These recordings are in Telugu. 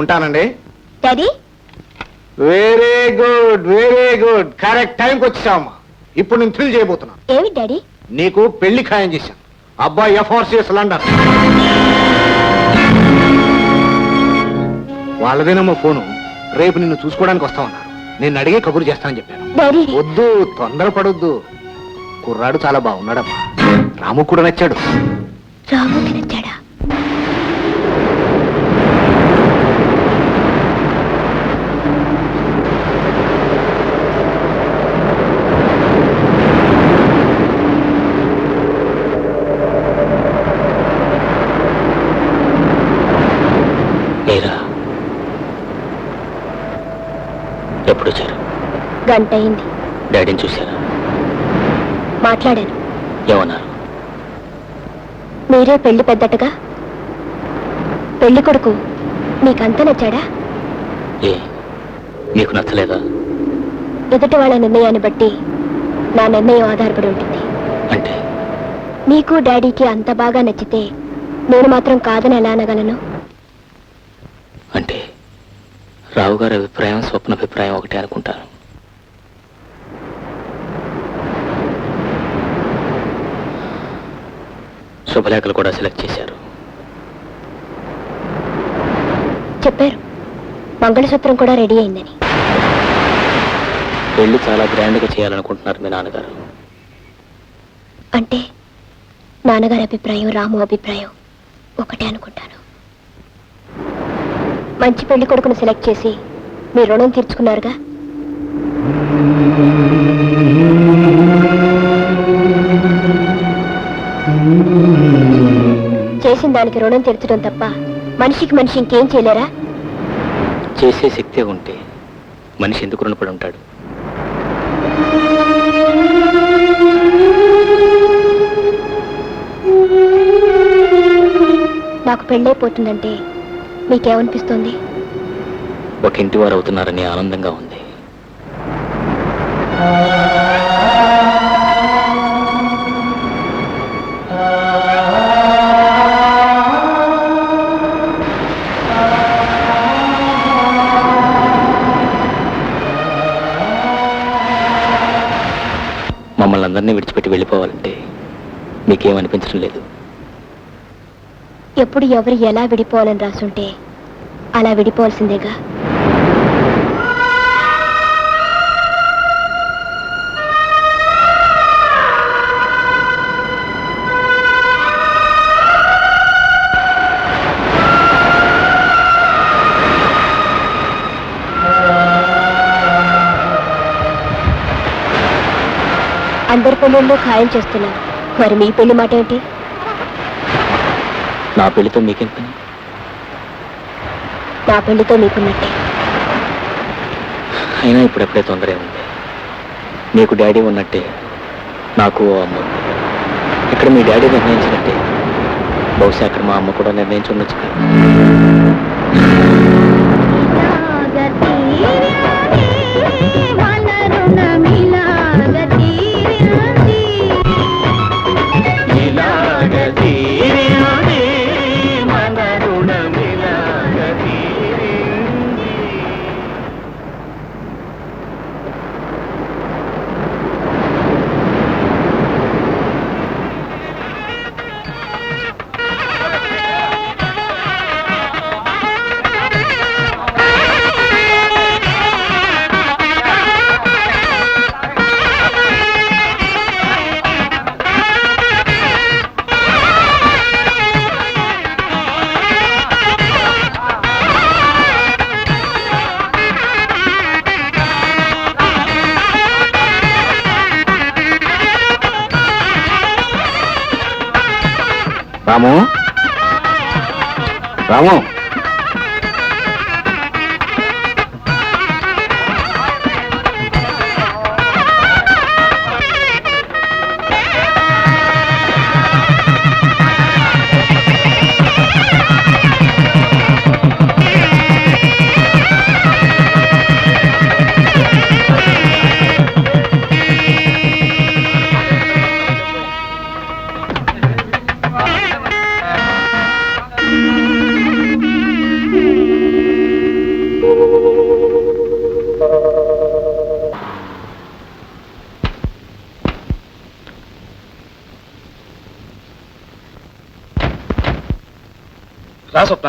ఉంటానండి. Daddy very good very good correct టైంకి వచ్చావమ్మా ఇప్పుడు నేను థ్రిల్ చేయబోతున్నా. ఏమి డాడీ నీకు పెళ్ళి ఖాయం చేశాను. అబ్బాయి ఎఫ్ఆర్సిఎస్ లండన్ వాళ్ళదేనమ్మా ఫోను. రేపు నిన్ను చూసుకోవడానికి వస్తామన్నారు నేను అడిగే కబురు చేస్తానని చెప్పాను. వద్దు తొందరపడొద్దు కుర్రాడు చాలా బాగున్నాడమ్మా. రాము కూడా నచ్చాడు. రాముకి నచ్చాడా మీరా ఎప్పుడు వచ్చారు? గంట అయింది. డాడీని చూశారా? మాట్లాడాను. ఏమన్నారు? మీరే పెళ్ళి పెద్దటగా? పెళ్ళి కొడుకు మీకంత నచ్చాడా? ఏ మీకు నచ్చలేదా? ఎదుటి వాళ్ళ నిర్ణయాన్ని బట్టి నా నిర్ణయం ఆధారపడి ఉంటుంది. అంటే? మీకు డాడీకి అంత బాగా నచ్చితే నేను మాత్రం కాదని ఎలా అనగలను అంటే రావు గారి అభిప్రాయం స్వప్న అభిప్రాయం ఒకటే అనుకుంటాను శుభలేఖలు కూడా సెలెక్ట్ చేశారు. చెప్పారు. మంగళసూత్రం కూడా రెడీ అయిందని. పెళ్ళి చాలా గ్రాండ్గా చేయాలనుకుంటున్నారు మీ నాన్నగారు. అంటే నాన్నగారి అభిప్రాయం రాము అభిప్రాయం ఒకటే అనుకుంటాను. మంచి పెళ్ళి కొడుకును సెలెక్ట్ చేసి మీ రుణం తీర్చుకున్నారుగా? చేసిన దానికి రుణం తీర్చడం తప్ప మనిషికి మనిషి ఇంకేం చేయలేరా? చేసే శక్తే ఉంటే మనిషి ఎందుకు రుణపడి ఉంటాడు? నాకు పెళ్ళైపోతుందంటే మీకేమనిపిస్తుంది ఒక ఇంటి వారు అవుతున్నారని ఆనందంగా ఉంది. మమ్మల్ని అందరినీ విడిచిపెట్టి వెళ్ళిపోవాలంటే మీకేమనిపించడం లేదు. ఎప్పుడు ఎవరు ఎలా విడిపోవాలని రాసుంటే అలా విడిపోవాల్సిందేగా. అందరి పెళ్ళిళ్ళు ఖాయం చేస్తున్నారు. మరి మీ పెళ్ళి మాట ఏంటి నా పెళ్ళితో మీకేం పని? నా పెళ్ళితో మీకున్నట్టే అయినా ఇప్పుడెప్పుడే తొందర ఉంది మీకు డాడీ ఉన్నట్టే నాకు అమ్మ. ఇక్కడ మీ డాడీ నిర్ణయించినట్టే. బహుశా అక్కడ మా అమ్మ కూడా నిర్ణయించి రాము. రా స్వప్న.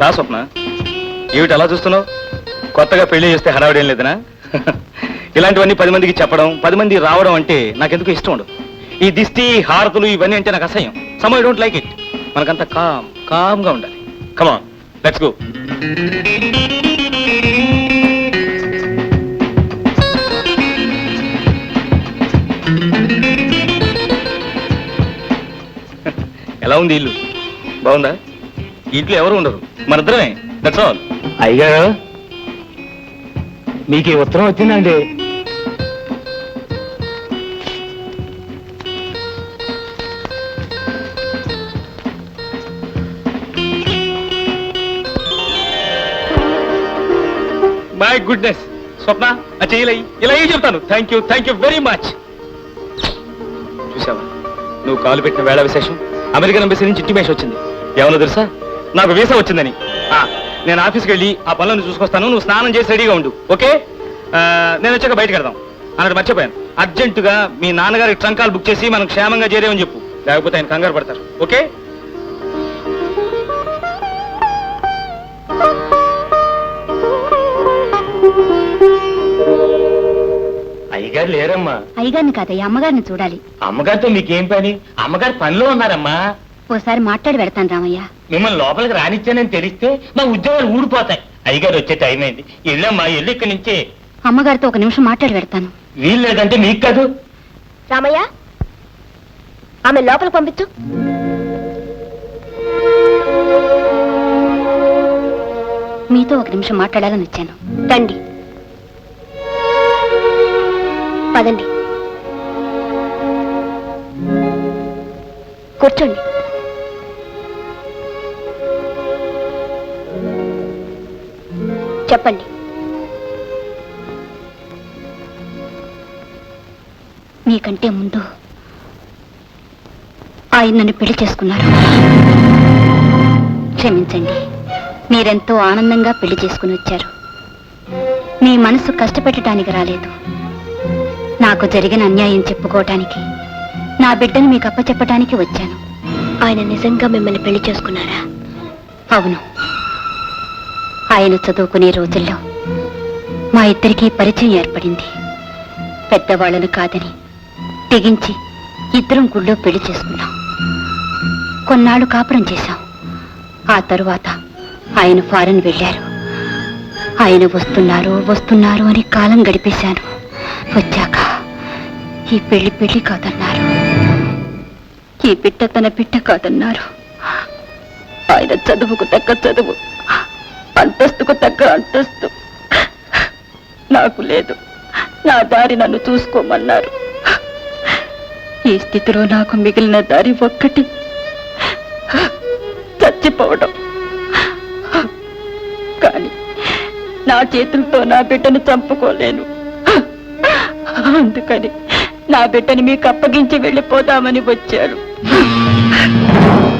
రా స్వప్న. ఏమిటి అలా చూస్తున్నావు? కొత్తగా పెళ్ళి చేస్తే హడావిడేం లేదనా? ఇలాంటివన్నీ పది మందికి చెప్పడం పది మంది రావడం అంటే నాకెందుకు ఇష్టం ఉండదు. ఈ దిష్టి హారతులు ఇవన్నీ అంటే నాకు అసహ్యం. Some I don't like it మనకంతా కామ్ కామ్గా ఉండాలి కమాన్ లెట్స్ గో. ఎలా ఉంది ఇల్లు? బాగుందా? ఇంట్లో ఎవరు ఉండరు. మనిద్దరమే. దట్స్ ఆల్ అయ్యగారు మీకు ఈ ఉత్తరం వచ్చిందండి. మై గుడ్నెస్ స్వప్న అంటే ఇలా ఇలా ఏం చెప్తాను? Thank you thank you very much చూసావా? నువ్వు కాలు పెట్టిన వేళ విశేషం? అమెరికన్ ఎంబసీ నుంచి ఇంటిమేషన్ వచ్చింది. ఏమన్నా తెలుసా? నాకు వీసా వచ్చిందని. ఆ, నేను ఆఫీస్కి వెళ్ళి ఆ పనులను చూసుకొస్తాను. నువ్వు స్నానం చేసి రెడీగా ఉండు. ఓకే? నేను వచ్చాక బయటకు వెళ్దాం. అన్నట్టు మర్చిపోయాను. అర్జెంటుగా మీ నాన్నగారికి ట్రంకాలు బుక్ చేసి మనం క్షేమంగా చేరేమని చెప్పు. లేకపోతే ఆయన కంగారు పడతారు. ఓకే? అయ్యగారు లేరమ్మా. అయ్యగారిని కాదయ్య అమ్మగారిని చూడాలి. అమ్మగారితో మీకేం పని? అమ్మగారు పనిలో ఉన్నారమ్మా. ఓసారి మాట్లాడి పెడతాను రామయ్య. మిమ్మల్ని లోపలికి రానిచ్చానని తెలిస్తే మా ఉద్యోగాలు ఊడిపోతాయి. అయ్యగారు వచ్చే టైం అయింది. వెళ్ళమ్మా వెళ్ళి ఇక్కడి నుంచి. అమ్మగారితో ఒక నిమిషం మాట్లాడి పెడతాను. వీలు లేదంటే మీకు కాదు. రామయ్య ఆమె లోపలికి పంపించు. మీతో ఒక నిమిషం మాట్లాడాలని వచ్చాను. రండి. పదండి. కూర్చోండి. చెప్పండి. మీకంటే ముందు ఆయన నన్ను పెళ్ళి చేసుకున్నారు. క్షమించండి. మీరెంతో ఆనందంగా పెళ్ళి చేసుకుని వచ్చారు. మీ మనసు కష్టపెట్టడానికి రాలేదు. నాకు జరిగిన అన్యాయం చెప్పుకోవటానికి నా బిడ్డను మీకు అప్పచెప్పటానికి వచ్చాను. ఆయన నిజంగా మిమ్మల్ని పెళ్ళి చేసుకున్నారా? అవును. ఆయన చదువుకునే రోజుల్లో మా ఇద్దరికీ పరిచయం ఏర్పడింది. పెద్దవాళ్ళను కాదని తెగించి ఇద్దరం గుళ్ళో పెళ్ళి చేసుకున్నాం. కొన్నాళ్ళు కాపురం చేశాం. ఆ తరువాత ఆయన ఫారెన్ వెళ్ళారు. ఆయన వస్తున్నారు వస్తున్నారు అని కాలం గడిపేశాను. వచ్చాక ఈ పెళ్ళి పెళ్ళి కాదన్నారు. ఈ బిడ్డ తన బిడ్డ కాదన్నారు. ఆయన చదువుకు తగ్గ చదువు అంతస్తుకు తగ్గ అంతస్తు. నాకు లేదు. నా దారి నన్ను చూసుకోమన్నారు. ఈ స్థితిలో నాకు మిగిలిన దారి ఒక్కటి. చచ్చిపోవడం. కానీ నా చేతులతో నా బిడ్డను చంపుకోలేను. అందుకని నా బిడ్డని మీకు అప్పగించి వెళ్ళిపోదామని వచ్చారు.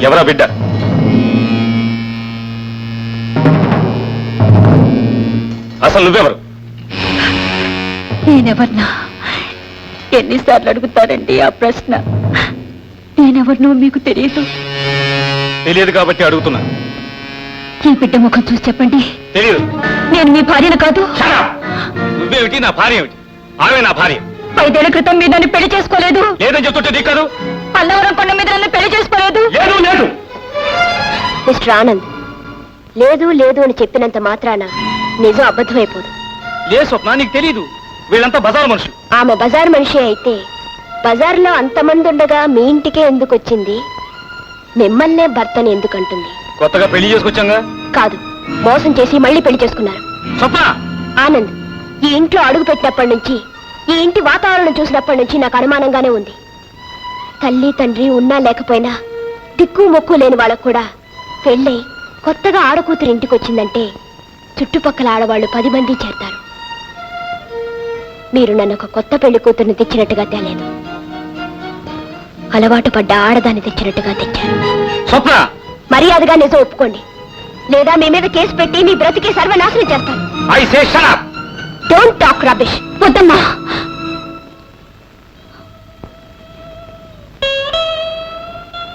ఎవరా బిడ్డ? అసలు నువ్వెవరు? నేనెవర్నా? ఎన్నిసార్లు అడుగుతారండి ఆ ప్రశ్న? నేనెవరినో మీకు తెలియదు తెలియదు కాబట్టి అడుగుతున్నా. ఈ బిడ్డ ముఖం చూసి చెప్పండి. తెలియదు నేను మీ భార్యను కాదు! నువ్వేమిటి? నా భార్య ఏమిటి? ఆమె నా భార్య. ఐదేళ్ళ క్రితం మీరు నన్ను పెళ్ళి చేసుకోలేదు? లేదని చెప్తుంటే నీకు కాదు? అన్నవరం కొండ మీద నన్ను పెళ్ళి చేసుకోలేదు? లేదు లేదు. మిస్టర్ ఆనంద్ లేదు లేదు అని చెప్పినంత మాత్రాన నిజం అబద్ధమైపోదు. లేదు స్వప్న నీకు తెలియదు వీళ్ళంతా బజార్ మనుషులు. ఆమె బజార్ మనిషి అయితే బజార్లో అంతమంది ఉండగా మీ ఇంటికే ఎందుకు వచ్చింది? మిమ్మల్నే భర్తని ఎందుకంటుంది కొత్తగా పెళ్ళి చేసుకొచ్చాగా? కాదు మోసం చేసి మళ్ళీ పెళ్ళి చేసుకున్నారు. స్వప్న! ఆనంద్ ఈ ఇంట్లో అడుగు పెట్టినప్పటి నుంచి ఈ ఇంటి వాతావరణం చూసినప్పటి నుంచి నాకు అనుమానంగానే ఉంది. తల్లి తండ్రి ఉన్నా లేకపోయినా దిక్కు మొక్కు లేని వాళ్ళకు కూడా పెళ్ళై కొత్తగా ఆడకూతురు ఇంటికి వచ్చిందంటే చుట్టుపక్కల ఆడవాళ్ళు పది మంది చేరతారు. మీరు నన్ను ఒక కొత్త పెళ్ళి కూతుర్ని తెచ్చినట్టుగా తేలేదు. అలవాటు పడ్డ ఆడదాన్ని తెచ్చినట్టుగా తెచ్చారు. స్వప్న! మర్యాదగా నిజం ఒప్పుకోండి. లేదా మీ మీద కేసు పెట్టి మీ బ్రతికి సర్వనాశనం చేస్తాను. డోంట్ టాక్ రబిష్ వద్దమ్మా.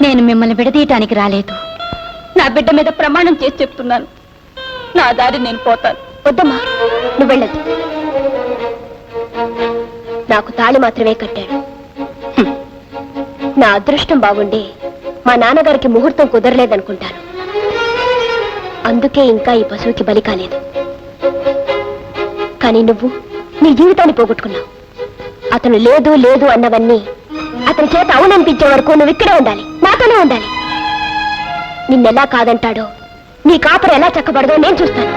నేను మిమ్మల్ని విడదీయటానికి రాలేదు. నా బిడ్డ మీద ప్రమాణం చేసి చెప్తున్నాను. నా దారి నేను పోతాను. వద్దమ్మా. నువ్వు వెళ్ళదు. నాకు తాళి మాత్రమే కట్టాడు. నా అదృష్టం బాగుండి మా నాన్నగారికి ముహూర్తం కుదరలేదనుకుంటాను. అందుకే ఇంకా ఈ పశువుకి బలి కాలేదు. కానీ నువ్వు నీ జీవితాన్ని పోగొట్టుకున్నావు. అతను లేదు లేదు అన్నవన్నీ అతని చేత అవుననిపించే వరకు నువ్వు ఇక్కడే ఉండాలి నాతోనే ఉండాలి. నిన్నెలా కాదంటాడో నీ కాపరు ఎలా చక్కబడదో నేను చూస్తాను.